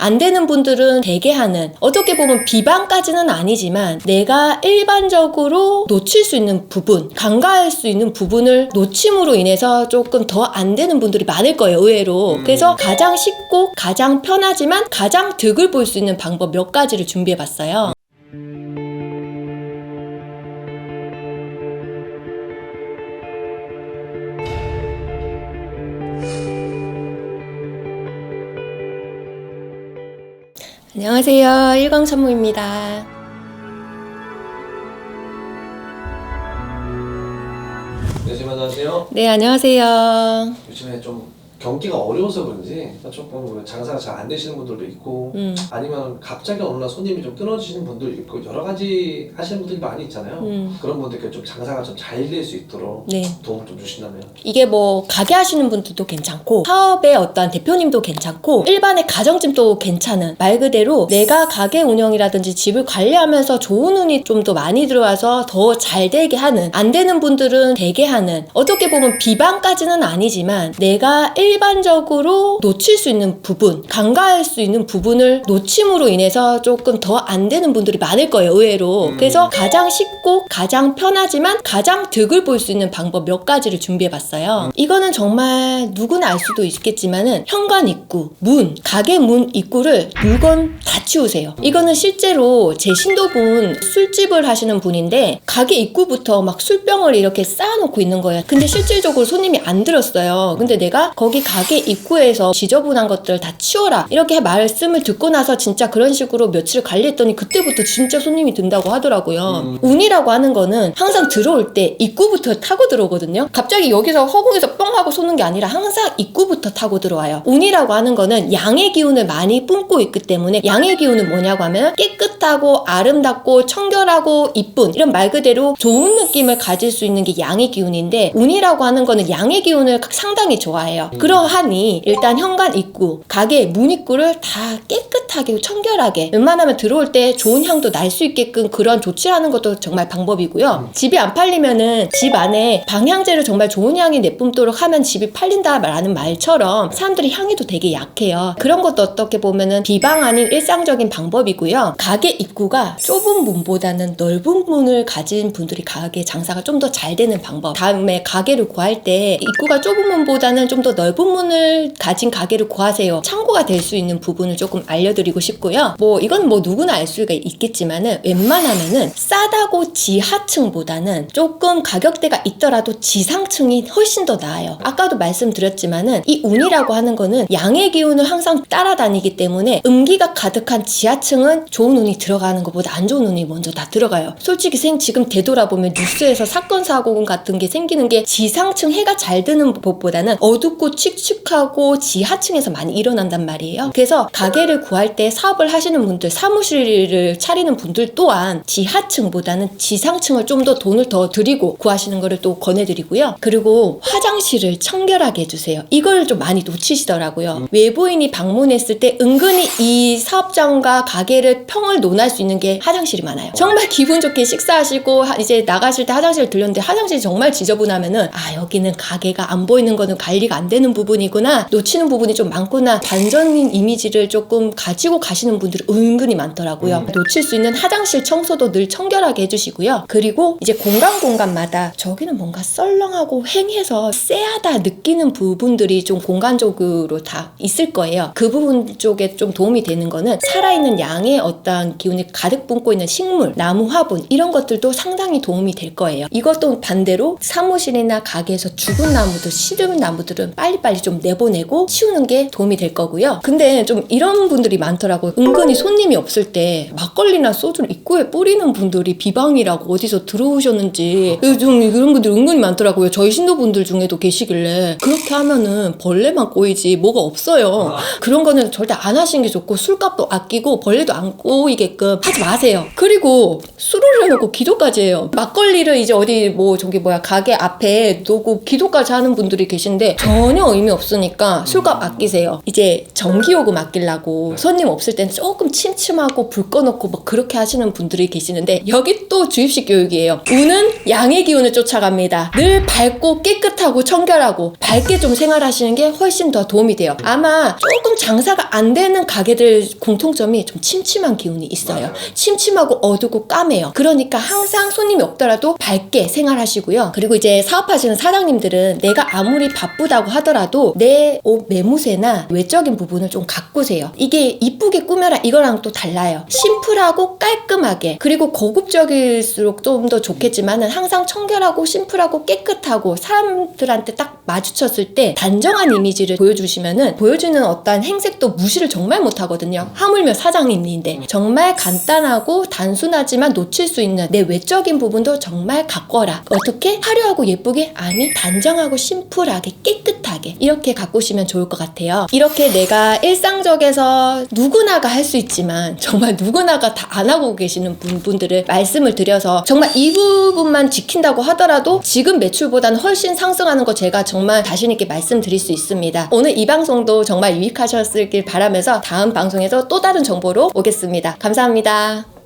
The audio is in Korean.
안 되는 분들은 되게 하는 어떻게 보면 비방까지는 아니지만 내가 일반적으로 놓칠 수 있는 부분 간과할 수 있는 부분을 놓침으로 인해서 조금 더 안 되는 분들이 많을 거예요 의외로 음. 그래서 가장 쉽고 가장 편하지만 가장 득을 볼 수 있는 방법 몇 가지를 준비해 봤어요 안녕하세요. 일광천무입니다. 네, 안녕하세요. 네 안녕하세요. 요즘에 좀 경기가 어려워서 그런지 조금 장사가 잘 안 되시는 분들도 있고 음. 아니면 갑자기 어느 날 손님이 좀 끊어지시는 분도 있고 여러 가지 하시는 분들이 많이 있잖아요. 음. 그런 분들께 좀 장사가 좀 잘 될 수 있도록 네 도움 좀 주신다면 이게 뭐 가게 하시는 분들도 괜찮고 사업의 어떤 대표님도 괜찮고 일반의 가정집도 괜찮은 말 그대로 내가 가게 운영이라든지 집을 관리하면서 좋은 운이 좀 더 많이 들어와서 더 잘 되게 하는 안 되는 분들은 되게 하는 어떻게 보면 비방까지는 아니지만 내가 일 반적으로 놓칠 수 있는 부분 간과할 수 있는 부분을 놓침으로 인해서 조금 더 안 되는 분들이 많을 거예요 의외로 음. 그래서 가장 쉽고 가장 편하지만 가장 득을 볼 수 있는 방법 몇 가지를 준비해 봤어요. 이거는 정말 누구나 알 수도 있겠지만은 현관 입구, 문, 가게 문 입구를 물건 다 치우세요. 이거는 실제로 제 신도분 술집을 하시는 분인데 가게 입구부터 막 술병을 이렇게 쌓아놓고 있는 거예요. 근데 실질적으로 손님이 안 들었어요. 근데 내가 거기 가게 입구에서 지저분한 것들 다 치워라 이렇게 말씀을 듣고 나서 진짜 그런 식으로 며칠 관리했더니 그때부터 진짜 손님이 든다고 하더라고요. 운이라고 하는 거는 항상 들어올 때 입구부터 타고 들어오거든요. 갑자기 여기서 허공에서 뻥 하고 쏘는 게 아니라 항상 입구부터 타고 들어와요. 운이라고 하는 거는 양의 기운을 많이 뿜고 있기 때문에 양의 기운은 뭐냐고 하면 깨끗하고 아름답고 청결하고 이쁜 이런 말 그대로 좋은 느낌을 가질 수 있는 게 양의 기운인데 운이라고 하는 거는 양의 기운을 상당히 좋아해요. 그러하니 일단 현관 입구, 가게 문 입구를 다 깨끗하게 청결하게 웬만하면 들어올 때 좋은 향도 날 수 있게끔 그런 조치하는 것도 정말 방법이고요. 집이 안 팔리면은 집 안에 방향제를 정말 좋은 향이 내뿜도록 하면 집이 팔린다라는 말처럼 사람들이 향에도 되게 약해요. 그런 것도 어떻게 보면은 비방 아닌 일상적인 방법이고요. 가게 입구가 좁은 문보다는 넓은 문을 가진 분들이 가게 장사가 좀 더 잘 되는 방법. 다음에 가게를 구할 때 입구가 좁은 문보다는 좀 더 넓은 문을 가진 가게를 구하세요. 참고가 될 수 있는 부분을 조금 알려드리고 싶고요. 뭐 이건 뭐 누구나 알 수가 있겠지만은 웬만하면은 싸다고 지하층보다는 조금 가격대가 있더라도 지상층이 훨씬 더 나아요. 아까도 말씀드렸지만은 이 운이라고 하는 거는 양의 기운을 항상 따라다니기 때문에 음기가 가득한 지하층은 좋은 운이 들어가는 것보다 안 좋은 운이 먼저 다 들어가요. 솔직히 생 지금 되돌아보면 뉴스에서 사건 사고 같은 게 생기는 게 지상층 해가 잘 드는 법보다는 어둡고 칙칙하고 지하층에서 많이 일어난단 말이에요. 그래서 가게를 구할 때 사업을 하시는 분들, 사무실을 차리는 분들 또한 지하층보다는 지상층을 좀 더 돈을 더 들이고 구하시는 거를 또 권해드리고요. 그리고 화장실을 청결하게 해주세요. 이걸 좀 많이 놓치시더라고요. 외부인이 방문했을 때 은근히 이 사업장과 가게를 평을 논할 수 있는 게 화장실이 많아요. 정말 기분 좋게 식사하시고 하- 이제 나가실 때 화장실 들렸는데 화장실이 정말 지저분하면은 아 여기는 가게가 안 보이는 거는 관리가 안 되는 부분이구나 놓치는 부분이 좀 많구나 반전인 이미지를 조금 가지고 가시는 분들이 은근히 많더라고요. 놓칠 수 있는 화장실 청소도 늘 청결하게 해주시고요. 그리고 이제 공간 공간마다 저기는 뭔가 썰렁하고 횡해서 쎄하다 느끼는 부분들이 좀 공간적으로 다 있을 거예요. 그 부분 쪽에 좀 도움이 되는 거는 살아있는 양의 어떤 기운이 가득 뿜고 있는 식물, 나무 화분 이런 것들도 상당히 도움이 될 거예요. 이것도 반대로 사무실이나 가게에서 죽은 나무들, 시든 나무들은 빨리 빨리 좀 내보내고 치우는 게 도움이 될 거고요. 근데 좀 이런 분들이 많더라고요. 은근히 손님이 없을 때 막걸리나 소주를 입구에 뿌리는 분들이 비방이라고 어디서 들어오셨는지 요즘 이런 분들 은근히 많더라고요. 저희 신도분들 중에도 계시길래 그렇게 하면은 벌레만 꼬이지 뭐가 없어요. 그런 거는 절대 안 하시는 게 좋고 술값도 아끼고 벌레도 안 꼬이게끔 하지 마세요. 그리고 술을 해놓고 기도까지 해요. 막걸리를 이제 어디 뭐 저기 뭐야 가게 앞에 놓고 기도까지 하는 분들이 계신데 전혀 아무 의미 없으니까 술값 아끼세요. 이제 전기요금 아끼려고 손님 없을 때는 조금 침침하고 불 꺼놓고 뭐 그렇게 하시는 분들이 계시는데 여기 또 주입식 교육이에요. 우는 양의 기운을 쫓아갑니다. 늘 밝고 깨끗하고 청결하고 밝게 좀 생활하시는 게 훨씬 더 도움이 돼요. 아마 조금 장사가 안 되는 가게들 공통점이 좀 침침한 기운이 있어요. 침침하고 어두고 까매요. 그러니까 항상 손님이 없더라도 밝게 생활하시고요. 그리고 이제 사업하시는 사장님들은 내가 아무리 바쁘다고 하더라도 내 옷 매무새나 외적인 부분을 좀 가꾸세요. 이게 이쁘게 꾸며라 이거랑 또 달라요. 심플하고 깔끔하게 그리고 고급적일수록 좀 더 좋겠지만은 항상 청결하고 심플하고 깨끗하고 사람들한테 딱 마주쳤을 때 단정한 이미지를 보여주시면은 보여주는 어떠한 행색도 무시를 정말 못하거든요. 하물며 사장님인데 정말 간단하고 단순하지만 놓칠 수 있는 내 외적인 부분도 정말 가꿔라. 어떻게 화려하고 예쁘게 아니 단정하고 심플하게 깨끗하게 이렇게 가꾸시면 좋을 것 같아요. 이렇게 내가 일상적에서 누구나가 할 수 있지만 정말 누구나가 다 안 하고 계시는 분들을 말씀을 드려서 정말 이 부분만 지킨다고 하더라도 지금 매출보다는 훨씬 상승하는 거 제가 정말 자신 있게 말씀드릴 수 있습니다. 오늘 이 방송도 정말 유익하셨길 바라면서 다음 방송에서 또 다른 정보로 오겠습니다. 감사합니다.